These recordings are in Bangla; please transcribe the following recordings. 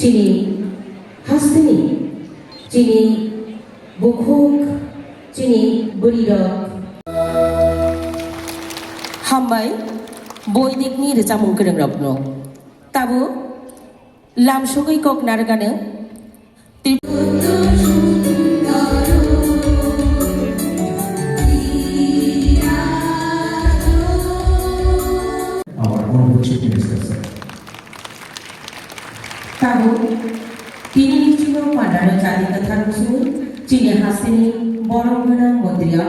যিনি হাসতেনি, যিনি বুখুক যিনি বুড়িরক। হাম্মাই বৈদিকনি রেজামুঙ্করং রত্ন। তাবু লামসগৈ কক নারগানে। ত্রিপুরা ঠাকুর তিনি লিখছিল পাডারে চালিকা থাকছিল চীনে হাসিনী বরঙ্গনা মন্দিরা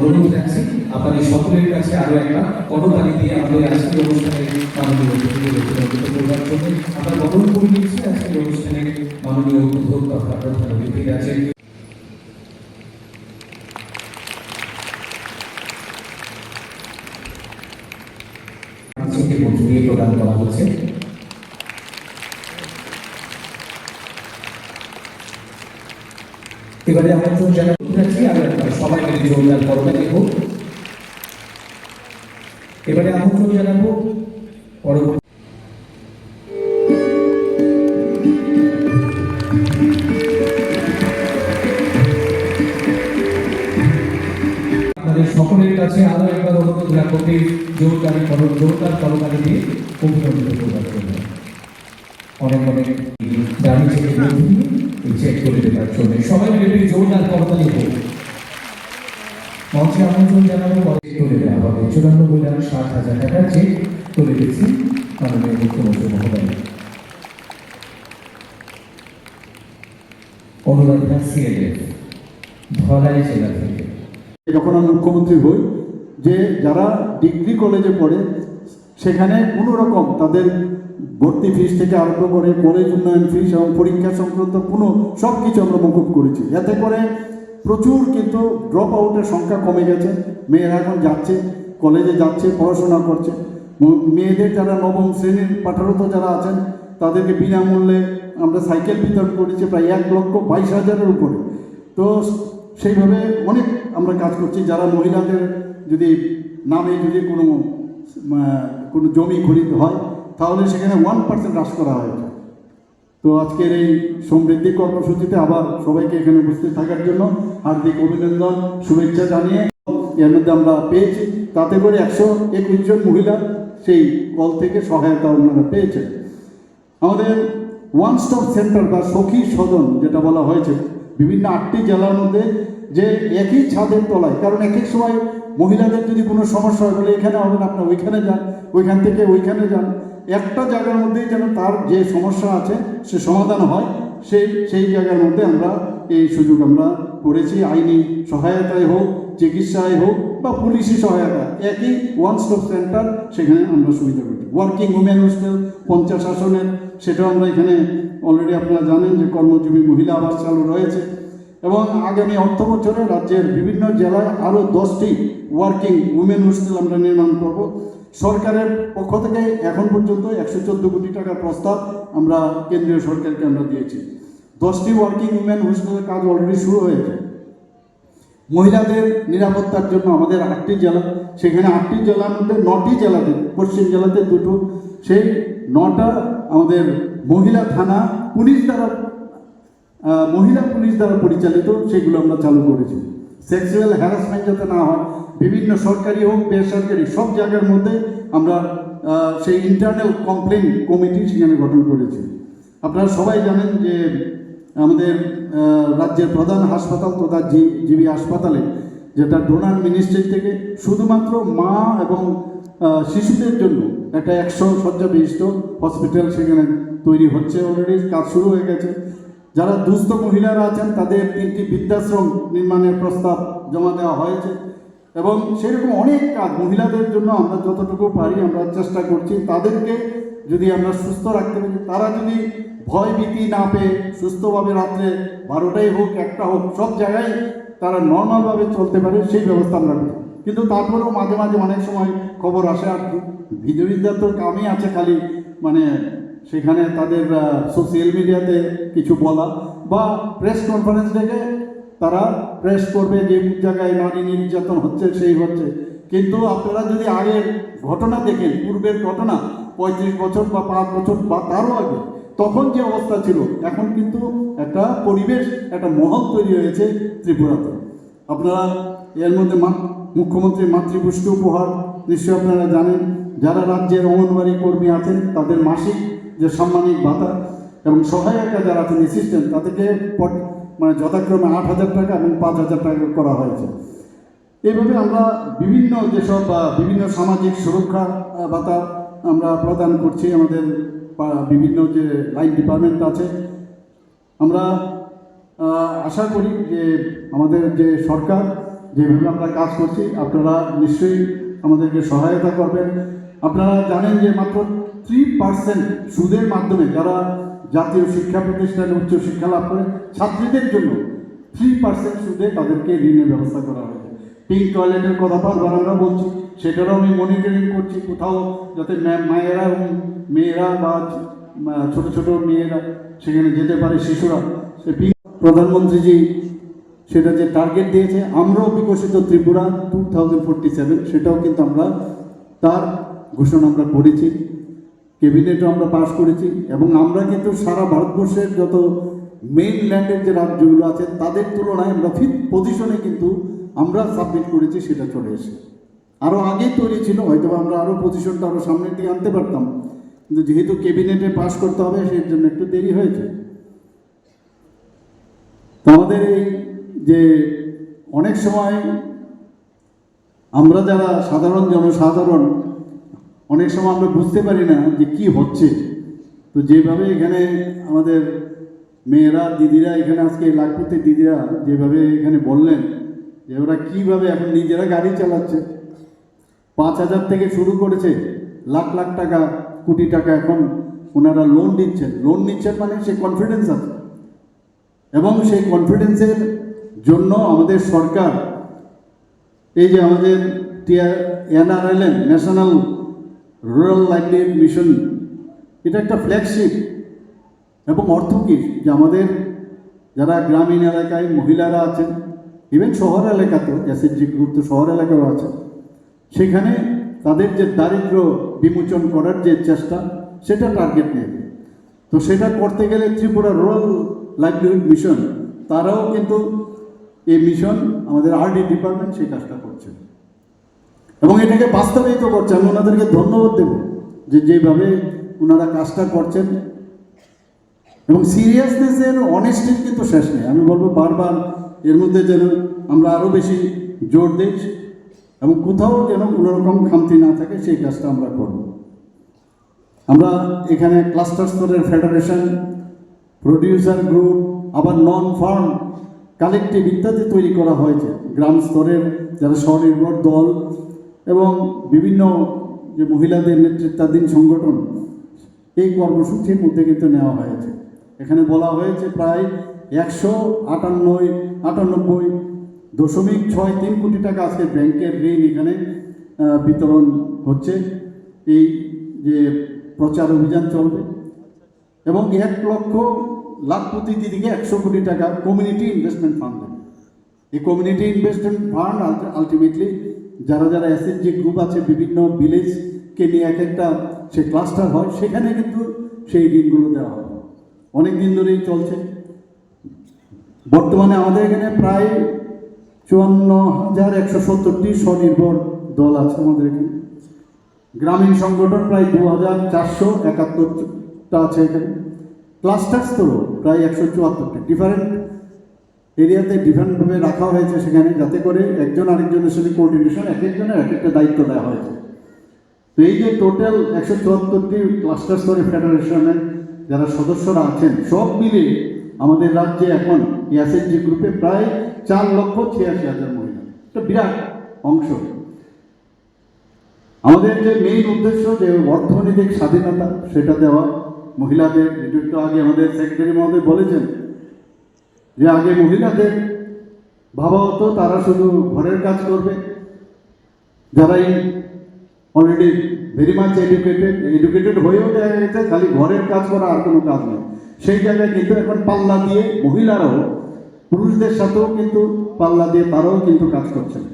অনুরোধ রাখছি আপনাদের সকলের কাছে আরও একটা করতালি দিয়ে আমাদের আজকের অনুষ্ঠানে মাননীয় অতিথিকে করবার জন্য। করে নিচ্ছি আজকের অনুষ্ঠানে মাননীয় উদ্যোগ তথা প্রধান অতিথি আছেন আজকে মঞ্জুরি প্রদান করা হচ্ছে এবারে আমন্ত্রণ জানাচ্ছি আর সবাই মিলে করতালি হোক এবারে আমন্ত্রণ জানাব পরবর্তী সকলের কাছে আরও একবার অনুরোধ রাখতে জোরদারি করো জোরদার করতালি দিয়ে অভিনন্দিত করবার জন্য অনেক অনেক দামি চেক করে দেবার জন্য সবাই মিলে জোরদার করতালি হোক মঞ্চে আমন্ত্রণ জানাব পরে করে দেওয়া হবে চুরানব্বই লাখ ষাট হাজার টাকা চেক করে মাননীয় মুখ্যমন্ত্রী মহোদয় অনুরাধা সিএলএফ ধলাই জেলা থেকে যখন আমি মুখ্যমন্ত্রী হই, যে যারা ডিগ্রি কলেজে পড়ে, সেখানে কোনো রকম তাদের ভর্তি ফিস থেকে আরম্ভ করে কলেজ উন্নয়ন ফিস এবং পরীক্ষা সংক্রান্ত কোনো সব কিছু আমরা মকুব করেছি। এতে করে প্রচুর কিন্তু ড্রপ আউটের সংখ্যা কমে গেছে। মেয়েরা এখন যাচ্ছে কলেজে যাচ্ছে, পড়াশোনা করছে। মেয়েদের যারা নবম শ্রেণির পাঠারত যারা আছেন, তাদেরকে বিনামূল্যে আমরা সাইকেল বিতরণ করেছি প্রায় এক লক্ষ বাইশ হাজারের উপরে। তো সেইভাবে অনেক আমরা কাজ করছি। যারা মহিলাদের যদি নামে যদি কোনো কোনো জমি খরিদ হয় তাহলে সেখানে ওয়ান পার্সেন্ট হ্রাস করা হয়েছে। তো আজকের এই সমৃদ্ধি কর্মসূচিতে আবার সবাইকে এখানে উপস্থিত থাকার জন্য হার্দিক অভিনন্দন, শুভেচ্ছা জানিয়ে এর মধ্যে আমরা পেয়েছি। তাতে করে একশো একুশ জন মহিলা সেই কল থেকে সহায়তা ওনারা পেয়েছেন। আমাদের ওয়ান স্টপ সেন্টার বা সখী সদন যেটা বলা হয়েছে, বিভিন্ন আটটি জেলার মধ্যে যে একই ছাদের তলায়, কারণ এক এক সময় মহিলাদের যদি কোনো সমস্যা হয় বলে এখানে হবে না আপনার ওইখানে যান, ওইখান থেকে ওইখানে যান একটা জায়গার মধ্যেই যেন তার যে সমস্যা আছে, সে সমাধান হয়, সেই সেই জায়গার মধ্যে আমরা এই সুযোগ আমরা করেছি, আইনি সহায়তায় হোক, চিকিৎসায় হোক বা পুলিশি সহায়তা একই ওয়ান স্টপ সেন্টার সেখানে আমরা সুবিধা করি ওয়ার্কিং উমেন হোস্টেল পঞ্চাশ আসনের, সেটাও আমরা এখানে অলরেডি আপনারা জানেন যে কর্মজীবী মহিলা আবাস চালু রয়েছে। এবং আগামী অর্থ বছরে রাজ্যের বিভিন্ন জেলায় আরও দশটি ওয়ার্কিং উমেন হোস্টেল আমরা নির্মাণ করব। সরকারের পক্ষ থেকে এখন পর্যন্ত একশো চোদ্দ কোটি টাকার প্রস্তাব আমরা কেন্দ্রীয় সরকারকে আমরা দিয়েছি। দশটি ওয়ার্কিং উমেন হোস্টেলের কাজ অলরেডি শুরু হয়েছে। মহিলাদের নিরাপত্তার জন্য আমাদের আটটি জেলা, সেখানে আটটি জেলার মধ্যে নটি জেলাতে, পশ্চিম জেলাতে দুটো। সেই নটা আমাদের মহিলা থানা পুলিশ দ্বারা মহিলা পুলিশ দ্বারা পরিচালিত, সেগুলো আমরা চালু করেছি। সেক্সুয়াল হ্যারাসমেন্ট যাতে না হয়, বিভিন্ন সরকারি হোক, বেসরকারি, সব জায়গার মধ্যে আমরা সেই ইন্টারনাল কমপ্লেন কমিটি সেখানে গঠন করেছি। আপনারা সবাই জানেন যে আমাদের রাজ্যের প্রধান হাসপাতাল তথা জি জিবি হাসপাতালে যেটা ডোনার মিনিস্ট্রি থেকে শুধুমাত্র মা এবং শিশুদের জন্য একটা একশো শয্যা বিশিষ্ট হসপিটাল সেখানে তৈরি হচ্ছে অলরেডি কাজ শুরু হয়ে গেছে। যারা দুস্থ মহিলারা আছেন, তাদের তিনটি বৃদ্ধাশ্রম নির্মাণের প্রস্তাব জমা দেওয়া হয়েছে। এবং সেরকম অনেক কাজ মহিলাদের জন্য আমরা যতটুকু পারি আমরা চেষ্টা করছি। তাদেরকে যদি আমরা সুস্থ রাখতে পারি, তারা যদি ভয় ভীতি না পেয়ে সুস্থভাবে রাত্রে বারোটাই হোক, একটা হোক, সব জায়গায় তারা নর্মালভাবে চলতে পারে, সেই ব্যবস্থা আমরা করি কিন্তু তারপরেও মাঝে মাঝে অনেক সময় খবর আসে, আর বিধবিদ্যার তো কামই আছে খালি মানে সেখানে তাদের সোশ্যাল মিডিয়াতে কিছু বলা বা প্রেস কনফারেন্স ডেকে তারা প্রেস করবে যে জায়গায় নারী নির্যাতন হচ্ছে, সেই হচ্ছে। কিন্তু আপনারা যদি আগের ঘটনা দেখেন, পূর্বের ঘটনা, পঁয়ত্রিশ বছর বা পাঁচ বছর বা তারও আগে, তখন যে অবস্থা ছিল, এখন কিন্তু একটা পরিবেশ, একটা মহল তৈরি হয়েছে ত্রিপুরাতে। আপনারা এর মধ্যে মুখ্যমন্ত্রী মাতৃপুষ্টি উপহার নিশ্চয়ই আপনারা জানেন, যারা রাজ্যের অঙ্গনবাড়ি কর্মী আছেন, তাদের মাসিক যে সাম্মানিক ভাতা এবং সহায়িকা যারা আছেন অ্যাসিস্ট্যান্ট তাদেরকে মানে যথাক্রমে আট হাজার টাকা এবং পাঁচ হাজার টাকা করা হয়েছে। এইভাবে আমরা বিভিন্ন যেসব বিভিন্ন সামাজিক সুরক্ষা ভাতা আমরা প্রদান করছি আমাদের বিভিন্ন যে লাইন ডিপার্টমেন্ট আছে। আমরা আশা করি যে আমাদের যে সরকার, যেভাবে আমরা কাজ করছি, আপনারা নিশ্চয়ই আমাদেরকে সহায়তা করবেন। আপনারা জানেন যে মাত্র থ্রি পার্সেন্ট সুদের মাধ্যমে যারা জাতীয় শিক্ষা প্রতিষ্ঠানে, উচ্চ শিক্ষা লাভ করে, ছাত্রীদের জন্য থ্রি পার্সেন্ট সুদে তাদেরকে ঋণের ব্যবস্থা করা হয়েছে। পিঙ্ক টয়লেটের কথা বারবার আমরা বলছি, সেটারও আমি মনিটরিং করছি, কোথাও যাতে মায়েরা মেয়েরা বা ছোট ছোট মেয়েরা সেখানে যেতে পারে, শিশুরা। সে প্রধানমন্ত্রীজি সেটা যে টার্গেট দিয়েছে, আমরাও বিকশিত Tripura two thousand forty seven সেটাও কিন্তু আমরা তার ঘোষণা আমরা করেছি, ক্যাবিনেটও আমরা পাশ করেছি এবং আমরা কিন্তু সারা ভারতবর্ষের যত মেইন ল্যান্ডের যে রাজ্যগুলো আছে, তাদের তুলনায় আমরা ফিফথ পজিশনে কিন্তু আমরা সাবমিট করেছি, সেটা চলে এসে আরও আগেই তৈরি ছিল হয়তো আমরা আরও পজিশনটা আরও সামনের দিকে আনতে পারতাম। কিন্তু যেহেতু ক্যাবিনেটে পাশ করতে হবে, সেই জন্য একটু দেরি হয়েছে। তো আমাদের এই যে অনেক সময় আমরা যারা সাধারণ জনসাধারণ অনেক সময় আমরা বুঝতে পারি না যে কি হচ্ছে। তো যেভাবে এখানে আমাদের মেয়েরা, দিদিরা এখানে আজকে লাখপতি দিদিরা যেভাবে এখানে বললেন যে ওরা কীভাবে এখন নিজেরা গাড়ি চালাচ্ছে। পাঁচ হাজার থেকে শুরু করেছে, লাখ লাখ টাকা, কোটি টাকা এখন ওনারা লোন দিচ্ছেন লোন নিচ্ছেন মানে সে কনফিডেন্স আছে। এবং সেই কনফিডেন্সের জন্য আমাদের সরকার, এই যে আমাদের NRLM national rural livelihood mission এটা একটা ফ্ল্যাগশিপ এবং অর্থ কী? যে আমাদের যারা গ্রামীণ এলাকায় মহিলারা আছেন ইভেন শহর এলাকাতেও এসএসজি গ্রুপ তো শহর এলাকাও আছে, সেখানে তাদের যে দারিদ্র বিমোচন করার যে চেষ্টা, সেটা টার্গেট নেবে তো সেটা করতে গেলে ত্রিপুরা রুরাল লাইভলিহুড মিশন তারাও কিন্তু এই মিশন আমাদের আরডি ডিপার্টমেন্ট সেই কাজটা করছে। এবং এটাকে বাস্তবায়িত করছে। আমি ওনাদেরকে ধন্যবাদ দেব যে যেভাবে ওনারা কাজটা করছেন। এবং সিরিয়াসনেসের অনেস্টির কিন্তু শেষ নেই। আমি বলব বারবার এর মধ্যে যেন আমরা আরও বেশি জোর দিই এবং কোথাও যেন কোনো রকম খামতি না থাকে, সেই কাজটা আমরা করব। আমরা এখানে ক্লাস্টার স্তরের ফেডারেশন প্রডিউসার গ্রুপ আবার নন ফার্ম কালেক্টিভ ইত্যাদি তৈরি করা হয়েছে। গ্রাম স্তরের যারা স্বনির্ভর দল এবং বিভিন্ন যে মহিলাদের নেতৃত্বাধীন সংগঠন, এই কর্মসূচির মধ্যে কিন্তু নেওয়া হয়েছে। এখানে বলা হয়েছে প্রায় একশো আটান্নই আটানব্বই দশমিক ছয় তিন কোটি টাকা আজকে ব্যাংকের ঋণ এখানে বিতরণ হচ্ছে। এই যে প্রচার অভিযান চলবে। এবং এক লক্ষ লাখপতি দিদিকে একশো কোটি টাকা কমিউনিটি ইনভেস্টমেন্ট ফান্ড এই কমিউনিটি ইনভেস্টমেন্ট ফান্ড আলটিমেটলি যারা যারা এসএসজি গ্রুপ আছে, বিভিন্ন ভিলেজকে নিয়ে এক একটা সে ক্লাস্টার হয়, সেখানে কিন্তু সেই ঋণগুলো দেওয়া হবে অনেক দিন ধরেই চলছে। বর্তমানে আমাদের এখানে প্রায় চুয়ান্ন হাজার একশো সত্তরটি স্বনির্ভর দল আছে আমাদের এখানে। গ্রামীণ সংগঠন প্রায় দু হাজার চারশো একাত্তরটা আছে এখানে। ক্লাস্টার স্তরও প্রায় একশো চুয়াত্তরটা। ডিফারেন্ট এরিয়াতে ডিফারেন্টভাবে রাখা হয়েছে সেখানে যাতে করে একজন আরেকজনের সাথে কোঅর্ডিনেশন এক একজনের এক একটা দায়িত্ব দেওয়া হয়েছে। তো এই যে টোটাল একশো চুয়াত্তরটি ক্লাস্টার স্তরে ফেডারেশনের যারা সদস্যরা আছেন, সব মিলে আমাদের রাজ্যে এখন এসএনজি গ্রুপে প্রায় চার লক্ষ ছিয়াশি হাজার মহিলা। একটা বিরাট অংশ। আমাদের যে মেইন উদ্দেশ্য যে অর্থনৈতিক স্বাধীনতা, সেটা দেওয়া। মহিলাদের একটু আগে আমাদের সেক্রেটারি মহোদয় বলেছেন যে আগে মহিলাদের ভাবা হতো, তারা শুধু ঘরের কাজ করবে। যারাই already very much educated educated হয়েও দেখা গেছে, খালি ঘরের কাজ করা আর কোনো কাজ নেই সেই জায়গায় কিন্তু এখন পাল্লা দিয়ে মহিলারাও, পুরুষদের সাথেও কিন্তু পাল্লা দিয়ে তারাও কিন্তু কাজ করছেন।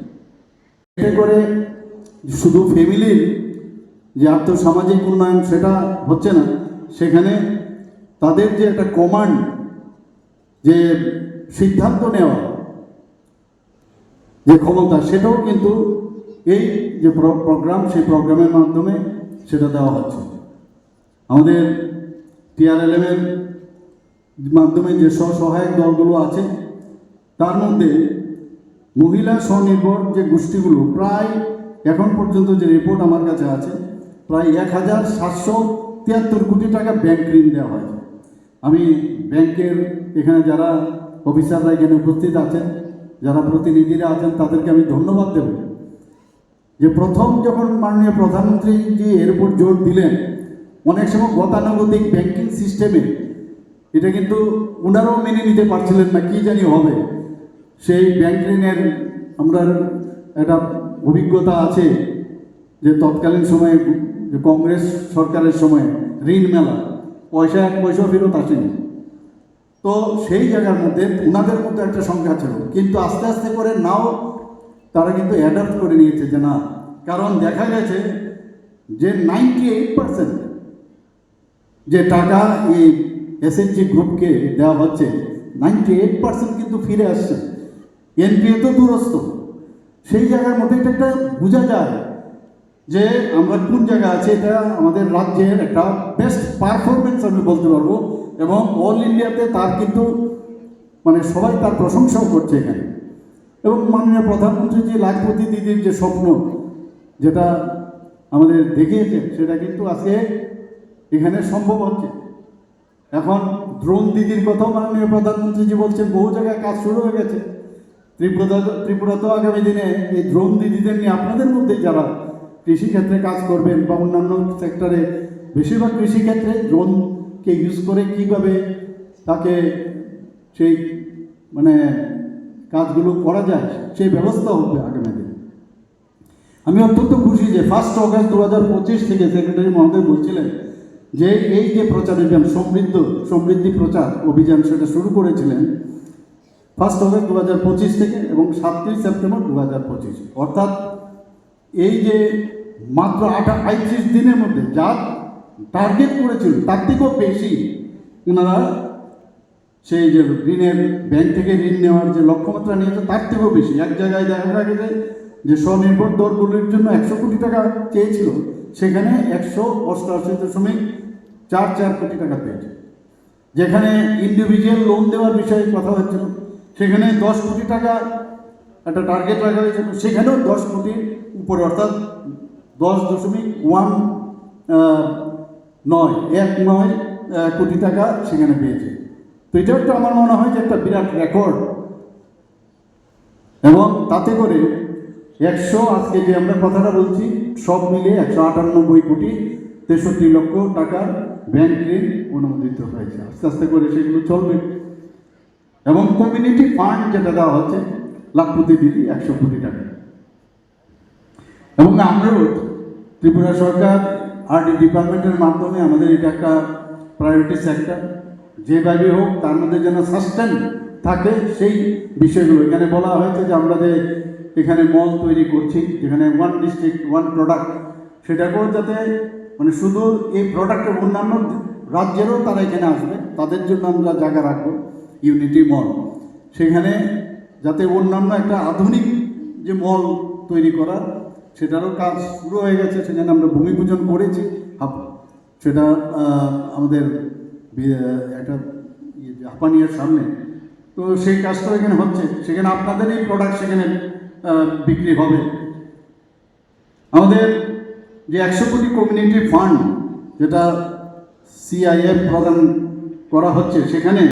এতে করে শুধু ফ্যামিলির যে আর্থসামাজিক উন্নয়ন সেটা হচ্ছে না, সেখানে তাদের যে একটা কমান্ড যে সিদ্ধান্ত নেওয়া, যে ক্ষমতা, সেটাও কিন্তু এই যে প্রোগ্রাম সেই প্রোগ্রামের মাধ্যমে সেটা দেওয়া হচ্ছে। আমাদের টিআরএলএমের মাধ্যমে যে সহায়ক দলগুলো আছে, তার মধ্যে মহিলা স্বনির্ভর যে গোষ্ঠীগুলো, প্রায় এখন পর্যন্ত যে রিপোর্ট আমার কাছে আছে, প্রায় এক হাজার সাতশো তিয়াত্তর কোটি টাকা ব্যাংক ঋণ দেওয়া হয় আমি ব্যাংকের এখানে যারা অফিসাররা এখানে উপস্থিত আছেন, যারা প্রতিনিধিরা আছেন, তাদেরকে আমি ধন্যবাদ দেব। যে প্রথম যখন মাননীয় প্রধানমন্ত্রী যে এর উপর জোর দিলেন, অনেক সময় গতানুগতিক ব্যাংকিং সিস্টেমে এটা কিন্তু ওনারাও মেনে নিতে পারছিলেন না, কী জানি হবে। সেই ব্যাংক ঋণের আমরা একটা অভিজ্ঞতা আছে যে তৎকালীন সময়ে কংগ্রেস সরকারের সময় ঋণ মেলা। পয়সা এক পয়সা ফেরত আসেনি। তো সেই জায়গার মধ্যে ওনাদের মধ্যে একটা সংখ্যা ছিল। কিন্তু আস্তে আস্তে করে নাও তারা কিন্তু অ্যাডাপ্ট করে নিয়েছে যে না, কারণ দেখা গেছে যে নাইনটি এইট পার্সেন্ট যে টাকা এই এসএনজি গ্রুপকে দেওয়া হচ্ছে নাইনটি এইট পার্সেন্ট কিন্তু ফিরে আসছে। এনপিএ তো দূরস্থ সেই জায়গার মধ্যে এটা একটা বোঝা যায় যে আমরা কোন জায়গায় আছি, এটা আমাদের রাজ্যের একটা বেস্ট পারফরমেন্স আমি বলতে পারব এবং অল ইন্ডিয়াতে তার কিন্তু মানে সবাই তার প্রশংসাও করছে এখানে। এবং মাননীয় প্রধানমন্ত্রী যে লাখপতি দিদির যে স্বপ্ন যেটা আমাদের দেখিয়েছে সেটা কিন্তু আজকে এখানে সম্ভব হচ্ছে। এখন ড্রোন দিদির কথাও মাননীয় প্রধানমন্ত্রীজি বলছেন, বহু জায়গায় কাজ শুরু হয়ে গেছে। ত্রিপুরা ত্রিপুরা তো আগামী দিনে এই ড্রোন দিদিদের নিয়ে আপনাদের মধ্যেই যারা কৃষিক্ষেত্রে কাজ করবেন বা অন্যান্য সেক্টরে বেশিরভাগ কৃষিক্ষেত্রে ড্রোনকে ইউজ করে কীভাবে তাকে সেই মানে কাজগুলো করা যায়, সেই ব্যবস্থা হবে আগামী দিনে। আমি অত্যন্ত খুশি যে ফার্স্ট অগস্ট দু হাজার পঁচিশ থেকে সেক্রেটারি মহোদয় বলছিলেন যে এই যে প্রচার অভিযান সমৃদ্ধ, সমৃদ্ধি প্রচার অভিযান সেটা শুরু করেছিলেন ফার্স্ট অগস্ট দু হাজার পঁচিশ থেকে এবং সাতই সেপ্টেম্বর দু হাজার পঁচিশ। অর্থাৎ এই যে মাত্র আঠা আটত্রিশ দিনের মধ্যে যা টার্গেট করেছিল, তার থেকেও বেশি ওনারা সেই যে ঋণের ব্যাংক থেকে ঋণ নেওয়ার যে লক্ষ্যমাত্রা নিয়েছে, তার থেকেও বেশি। এক জায়গায় দেখা গেছে যে স্বনির্ভর দলগুলির জন্য একশো কোটি টাকা চেয়েছিল, সেখানে একশো অষ্টআশি দশমিক চার চার কোটি টাকা পেয়েছে। যেখানে ইন্ডিভিজুয়াল লোন দেওয়ার বিষয়ে কথা হচ্ছিল, সেখানে দশ কোটি টাকা একটা টার্গেট রাখা হয়েছিল, সেখানেও দশ কোটির উপরে, অর্থাৎ দশ দশমিক ওয়ান নয়, এক নয় কোটি টাকা সেখানে পেয়েছে। তো এটা একটা আমার মনে হয় যে একটা বিরাট রেকর্ড। এবং তাতে করে একশো, আজকে যে আমরা কথাটা বলছি, সব মিলে একশো আটানব্বই কোটি তেষট্টি লক্ষ টাকার ব্যাংক ঋণ অনুমোদিত হয়েছে। আস্তে আস্তে করে সেগুলো চলবে। এবং কমিউনিটি ফান্ড যেটা দেওয়া হচ্ছে, লাখপতি দিদি একশো কোটি টাকা। এবং আমরাও ত্রিপুরা সরকার আরডি ডিপার্টমেন্টের মাধ্যমে আমাদের এটা একটা প্রায়োরিটি সেক্টর যেভাবে হোক, তার মধ্যে যেন সাস্টেন থাকে সেই বিষয়গুলো। এখানে বলা হয়েছে যে আমরা যে এখানে মল তৈরি করছি, যেখানে ওয়ান ডিস্ট্রিক্ট ওয়ান প্রোডাক্ট সেটাকেও যাতে মানে শুধু এই প্রোডাক্টের অন্যান্য রাজ্যেরও তারা এখানে আসবে, তাদের জন্য আমরা জায়গা রাখব ইউনিটি মল সেখানে যাতে অন্যান্য একটা আধুনিক যে মল তৈরি করার সেটারও কাজ শুরু হয়ে গেছে সেখানে আমরা ভূমি পূজন করেছি। সেটা আমাদের একটা ইয়ে যে হাঁপানিয়ার সামনে। তো সেই কাজটা এখানে হচ্ছে, সেখানে আপনাদেরই প্রোডাক্ট সেখানে বিক্রি হবে। আমাদের যে একশো কোটি কমিউনিটি ফান্ড যেটা সিআইএফ প্রদান করা হচ্ছে, সেখানে